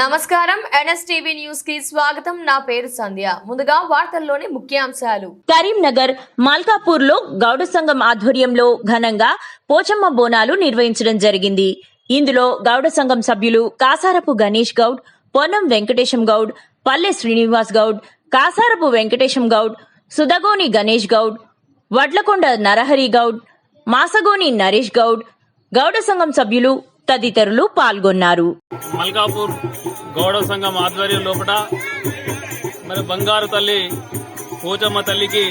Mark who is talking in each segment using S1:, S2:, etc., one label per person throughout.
S1: నమస్కారం. ఎన్ఎస్టీవీ న్యూస్కి స్వాగతం. నా పేరు సంధ్య. ముందుగా వార్తల్లోని ముఖ్యాంశాలు.
S2: కరీంనగర్ మల్కాపూర్లో గౌడ సంఘం ఆధ్వర్యంలో ఘనంగా పోచమ్మ బోనాలు నిర్వహించడం జరిగింది. ఇందులో గౌడ సంఘం సభ్యులు కాసారపు గణేష్ గౌడ్ పొన్నం వెంకటేశం గౌడ్ పల్లె శ్రీనివాస్ గౌడ్ కాసారపు వెంకటేశం గౌడ్ సుదగోని గణేష్ గౌడ్ వడ్లకొండ నరహరి గౌడ్ మాసగోని నరేష్ గౌడ్ గౌడ సంఘం సభ్యులు తదితరులు పాల్గొన్నారు.
S3: మల్కాపూర్ గౌడ సంఘం ఆధ్వర్యం లోపల మరి బంగారు తల్లి పోచమ్మ తల్లికి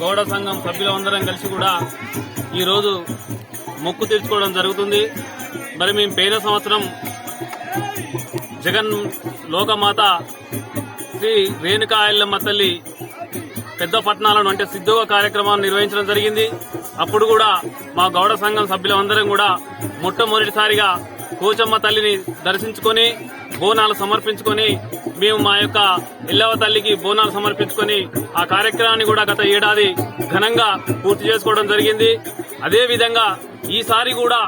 S3: గౌడ సంఘం సభ్యులందరం కలిసి కూడా ఈరోజు మొక్కు తీర్చుకోవడం జరుగుతుంది. మరి మేము పోయిన సంవత్సరం జగన్ లోకమాత శ్రీ రేణుకా ఎల్లమ్మ తల్లి పెద్ద పట్టణాలను అంటే సిద్ధోగ కార్యక్రమాన్ని నిర్వహించడం జరిగింది. అప్పుడు కూడా మా గౌడ సంఘం సభ్యులందరం కూడా మొట్టమొదటిసారిగా కోచమ్మ తల్లిని దర్శించుకొని బోనాలు సమర్పించుకొని మేము మా యొక్క ఎల్లవ తల్లికి బోనాలు సమర్పించుకొని ఆ కార్యక్రమాన్ని కూడా గత ఏడాది ఘనంగా పూర్తి చేసుకోవడం జరిగింది. అదే విధంగా ఈసారి కూడా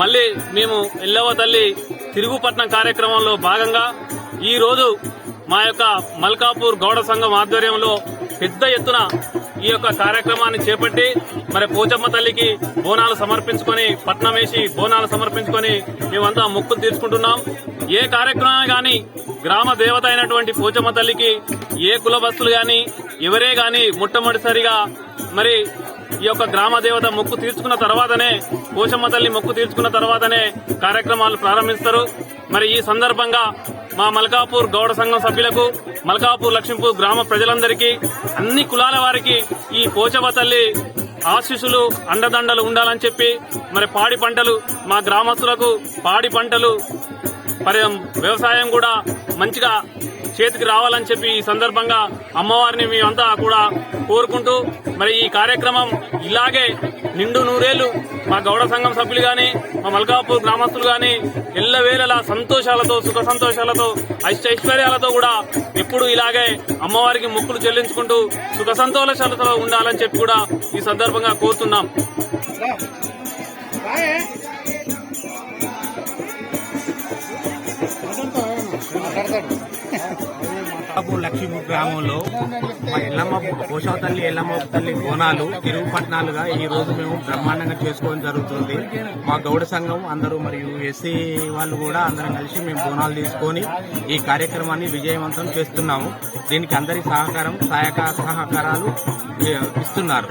S3: మళ్ళీ మేము ఎల్లవ తల్లి తిరుగుపట్నం కార్యక్రమంలో భాగంగా ఈ రోజు మా యొక్క మల్కాపూర్ గౌడ సంఘం ఆధ్వర్యంలో పెద్ద ఎత్తున ఈ యొక్క కార్యక్రమాన్ని చేపట్టి మరి పోచమ్మ తల్లికి బోనాలు సమర్పించుకొని పట్నం వేసి బోనాలు సమర్పించుకొని మేమంతా మొక్కులు తీర్చుకుంటున్నాం. ఏ కార్యక్రమం గాని గ్రామ దేవత అయినటువంటి పోచమ్మ తల్లికి ఏ కులబస్తులు గాని ఎవరే గాని మొట్టమొదటిసారిగా మరి ఈ యొక్క గ్రామ దేవత మొక్కు తీర్చుకున్న తర్వాతనే పోషమ్మ తల్లి మొక్కు తీర్చుకున్న తర్వాతనే కార్యక్రమాలు ప్రారంభిస్తారు. మరి ఈ సందర్భంగా మా మల్కాపూర్ గౌడ సంఘం సభ్యులకు మల్కాపూర్ లక్ష్మీపూర్ గ్రామ ప్రజలందరికీ అన్ని కులాల వారికి ఈ పోచవ తల్లి ఆశీస్సులు అండదండలు ఉండాలని చెప్పి మరి పాడి పంటలు మా గ్రామస్తులకు పాడి పంటలు మరి వ్యవసాయం కూడా మంచిగా చేతికి రావాలని చెప్పి ఈ సందర్భంగా అమ్మవారిని మేమంతా కూడా కోరుకుంటూ మరి ఈ కార్యక్రమం ఇలాగే నిండు నూరేళ్ళు మా గౌడ సంఘం సభ్యులు గాని మా మల్కాపూర్ గ్రామస్తులు గాని ఎల్లవేళలా సంతోషాలతో సుఖ సంతోషాలతో ఐశ్వర్యాలతో కూడా ఎప్పుడు ఇలాగే అమ్మవారికి మొక్కులు చెల్లించుకుంటూ సుఖ సంతోషాలతో ఉండాలని చెప్పి కూడా ఈ సందర్భంగా కోరుతున్నాం.
S4: కాపూర్ లక్ష్మీపూర్ గ్రామంలో మా ఎల్లమ్మ పోషవ తల్లి ఎల్లమ్మ తల్లి బోనాలు తిరుగు పట్టణాలుగా ఈ రోజు మేము బ్రహ్మాండంగా చేసుకోవడం జరుగుతుంది. మా గౌడ సంఘం అందరూ మరియు ఎస్సీ వాళ్ళు కూడా అందరం కలిసి మేము బోనాలు తీసుకొని ఈ కార్యక్రమాన్ని విజయవంతం చేస్తున్నాము. దీనికి అందరి సహకారం సహాయక సహకారాలు ఇస్తున్నారు.